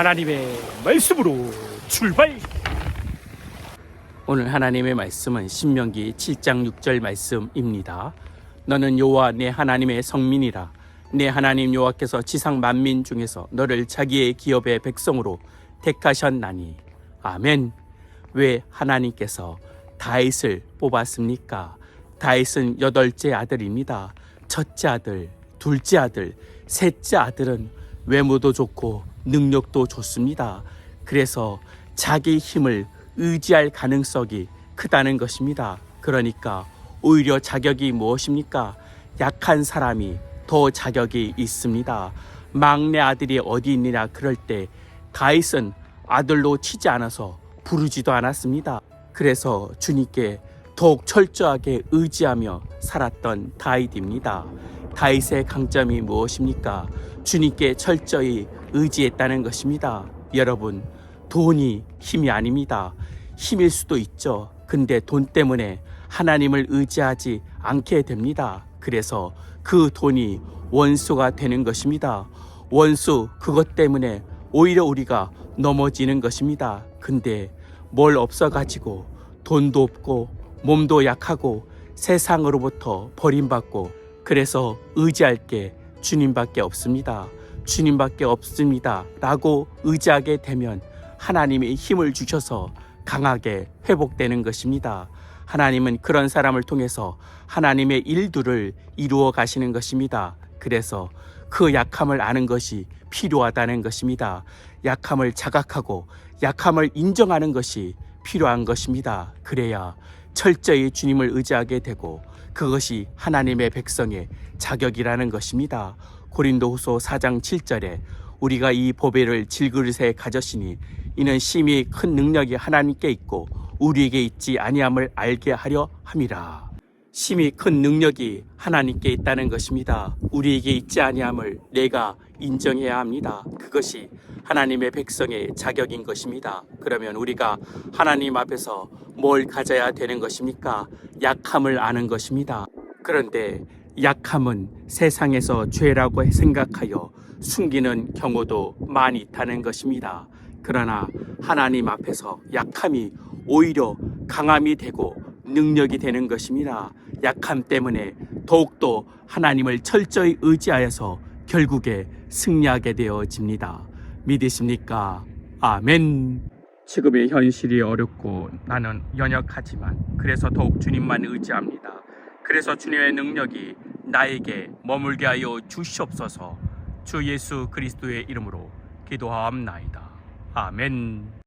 하나님의 말씀으로 출발. 오늘 하나님의 말씀은 신명기 7장 6절 말씀입니다. 너는 여호와 내 하나님의 성민이라 내 하나님 여호와께서 지상 만민 중에서 너를 자기의 기업의 백성으로 택하셨나니 아멘. 왜 하나님께서 다윗을 뽑았습니까? 다윗은 여덟째 아들입니다. 첫째 아들, 둘째 아들, 셋째 아들은 외모도 좋고 능력도 좋습니다. 그래서 자기 힘을 의지할 가능성이 크다는 것입니다. 그러니까 오히려 자격이 무엇입니까? 약한 사람이 더 자격이 있습니다. 막내 아들이 어디 있느냐 그럴 때 다윗은 아들로 치지 않아서 부르지도 않았습니다. 그래서 주님께 더욱 철저하게 의지하며 살았던 다윗입니다. 다윗의 강점이 무엇입니까? 주님께 철저히 의지했다는 것입니다. 여러분, 돈이 힘이 아닙니다. 힘일 수도 있죠. 근데 돈 때문에 하나님을 의지하지 않게 됩니다. 그래서 그 돈이 원수가 되는 것입니다. 원수 그것 때문에 오히려 우리가 넘어지는 것입니다. 근데 뭘 없어가지고 돈도 없고 몸도 약하고 세상으로부터 버림받고 그래서 의지할 게 주님밖에 없습니다. 주님밖에 없습니다. 라고 의지하게 되면 하나님의 힘을 주셔서 강하게 회복되는 것입니다. 하나님은 그런 사람을 통해서 하나님의 일들을 이루어 가시는 것입니다. 그래서 그 약함을 아는 것이 필요하다는 것입니다. 약함을 자각하고 약함을 인정하는 것이 필요한 것입니다. 그래야 철저히 주님을 의지하게 되고 그것이 하나님의 백성의 자격이라는 것입니다. 고린도후서 4장 7절에 우리가 이 보배를 질그릇에 가졌으니 이는 심히 큰 능력이 하나님께 있고 우리에게 있지 아니함을 알게 하려 함이라. 심히 큰 능력이 하나님께 있다는 것입니다. 우리에게 있지 아니함을 내가 인정해야 합니다. 그것이 하나님의 백성의 자격인 것입니다. 그러면 우리가 하나님 앞에서 뭘 가져야 되는 것입니까? 약함을 아는 것입니다. 그런데 약함은 세상에서 죄라고 생각하여 숨기는 경우도 많이 있다는 것입니다. 그러나 하나님 앞에서 약함이 오히려 강함이 되고 능력이 되는 것입니다. 약함 때문에 더욱더 하나님을 철저히 의지하여서 결국에 승리하게 되어집니다. 믿으십니까? 아멘. 지금의 현실이 어렵고 나는 연약하지만 그래서 더욱 주님만 의지합니다. 그래서 주님의 능력이 나에게 머물게 하여 주시옵소서 주 예수 그리스도의 이름으로 기도하옵나이다. 아멘.